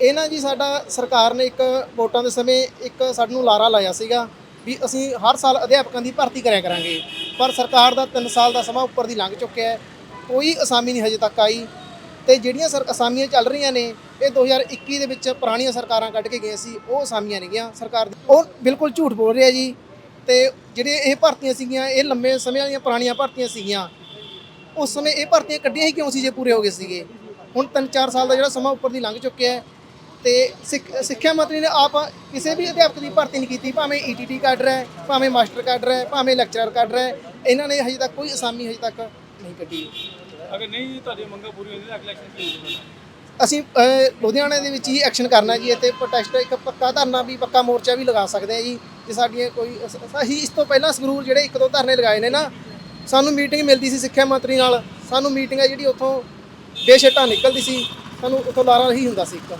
ਇਹਨਾਂ ਜੀ ਸਾਡਾ ਸਰਕਾਰ ਨੇ ਇੱਕ ਵੋਟਾਂ ਦੇ ਸਮੇਂ ਇੱਕ ਸਾਨੂੰ ਲਾਰਾ ਲਾਇਆ ਸੀਗਾ ਵੀ ਅਸੀਂ ਹਰ ਸਾਲ ਅਧਿਆਪਕਾਂ ਦੀ ਭਰਤੀ ਕਰਿਆ ਕਰਾਂਗੇ, ਪਰ ਸਰਕਾਰ ਦਾ 3 ਸਾਲ ਦਾ ਸਮਾਂ ਉੱਪਰ ਦੀ ਲੰਘ ਚੁੱਕਿਆ ਹੈ, ਕੋਈ ਅਸਾਮੀ ਨਹੀਂ ਹਜੇ ਤੱਕ ਆਈ ਤੇ ਜਿਹੜੀਆਂ ਸਰ ਅਸਾਮੀਆਂ ਚੱਲ ਰਹੀਆਂ ਨੇ, ਇਹ 2021 ਦੇ ਵਿੱਚ ਪੁਰਾਣੀਆਂ ਸਰਕਾਰਾਂ ਕੱਢ ਕੇ ਗਏ ਸੀ, ਉਹ ਅਸਾਮੀਆਂ ਨਹੀਂ ਗਿਆ ਸਰਕਾਰ ਉਹ ਬਿਲਕੁਲ ਝੂਠ ਬੋਲ ਰਿਹਾ ਜੀ ਤੇ ਜਿਹੜੇ ਇਹ ਭਰਤੀਆਂ ਸੀਗੀਆਂ, ਇਹ ਲੰਮੇ ਸਮੇਂ ਵਾਲੀਆਂ ਪੁਰਾਣੀਆਂ ਭਰਤੀਆਂ ਸੀਗੀਆਂ, ਉਸ ਸਮੇਂ ਇਹ ਭਰਤੀਆਂ ਕੱਢੀਆਂ ਹੀ ਕਿਉਂ ਸੀ ਜੇ ਪੂਰੇ ਹੋ ਗਏ ਸੀਗੇ? ਹੁਣ 3-4 ਸਾਲ ਦਾ ਜਿਹੜਾ ਸਮਾਂ ਉੱਪਰ ਦੀ ਲੰਘ ਚੁੱਕਿਆ ਹੈ ਤੇ ਸਿੱਖ- ਸਿੱਖਿਆ ਮੰਤਰੀ ਨੇ ਆਪ ਕਿਸੇ ਵੀ ਅਧਿਆਪਕ ਦੀ ਭਰਤੀ ਨਹੀਂ ਕੀਤੀ ਭਾਵੇਂ ਈਟੀਟੀ ਕੱਢ ਰਿਹਾ ਹੈ ਭਾਵੇਂ ਮਾਸਟਰ ਕੱਢ ਰਿਹਾ ਹੈ ਭਾਵੇਂ ਲੈਕਚਰਰ ਕੱਢ ਰਿਹਾ ਹੈ ਇਹਨਾਂ ਨੇ ਹਜੇ ਤੱਕ ਕੋਈ ਅਸਾਮੀ ਹਜੇ ਤੱਕ ਨਹੀਂ ਕੱਢੀ। ਅਗਰ ਨਹੀਂ ਤੁਹਾਡੀ ਮੰਗਾਂ ਪੂਰੀ ਹੁੰਦੀਆਂ ਅਗਲਾ ਐਕਸ਼ਨ ਕੀ ਹੋਊਗਾ? ਅਸੀਂ ਲੁਧਿਆਣੇ ਦੇ ਵਿੱਚ ਹੀ ਐਕਸ਼ਨ ਕਰਨਾ ਜੀ ਇੱਥੇ ਪ੍ਰੋਟੈਸਟ ਇੱਕ ਪੱਕਾ ਧਰਨਾ ਵੀ ਪੱਕਾ ਮੋਰਚਾ ਵੀ ਲਗਾ ਸਕਦੇ ਆ ਜੀ ਜੇ ਸਾਡੀਆਂ ਕੋਈ ਅਸ- ਇਸ ਤੋਂ ਪਹਿਲਾਂ ਸੰਗਰੂਰ ਜਿਹੜੇ ਇੱਕ ਦੋ ਧਰਨੇ ਲਗਾਏ ਨੇ ਨਾ ਸਾਨੂੰ ਮੀਟਿੰਗ ਮਿਲਦੀ ਸੀ ਸਿੱਖਿਆ ਮੰਤਰੀ ਨਾਲ ਸਾਨੂੰ ਮੀਟਿੰਗ ਆ ਜਿਹੜੀ ਉੱਥੋਂ ਬੇਸ਼ਟਾ ਨਿਕਲਦੀ ਸੀ ਸਾਨੂੰ ਉੱਥੋਂ ਲਾਰਾ ਹੀ ਹੁੰਦਾ ਸੀ ਇੱਕ।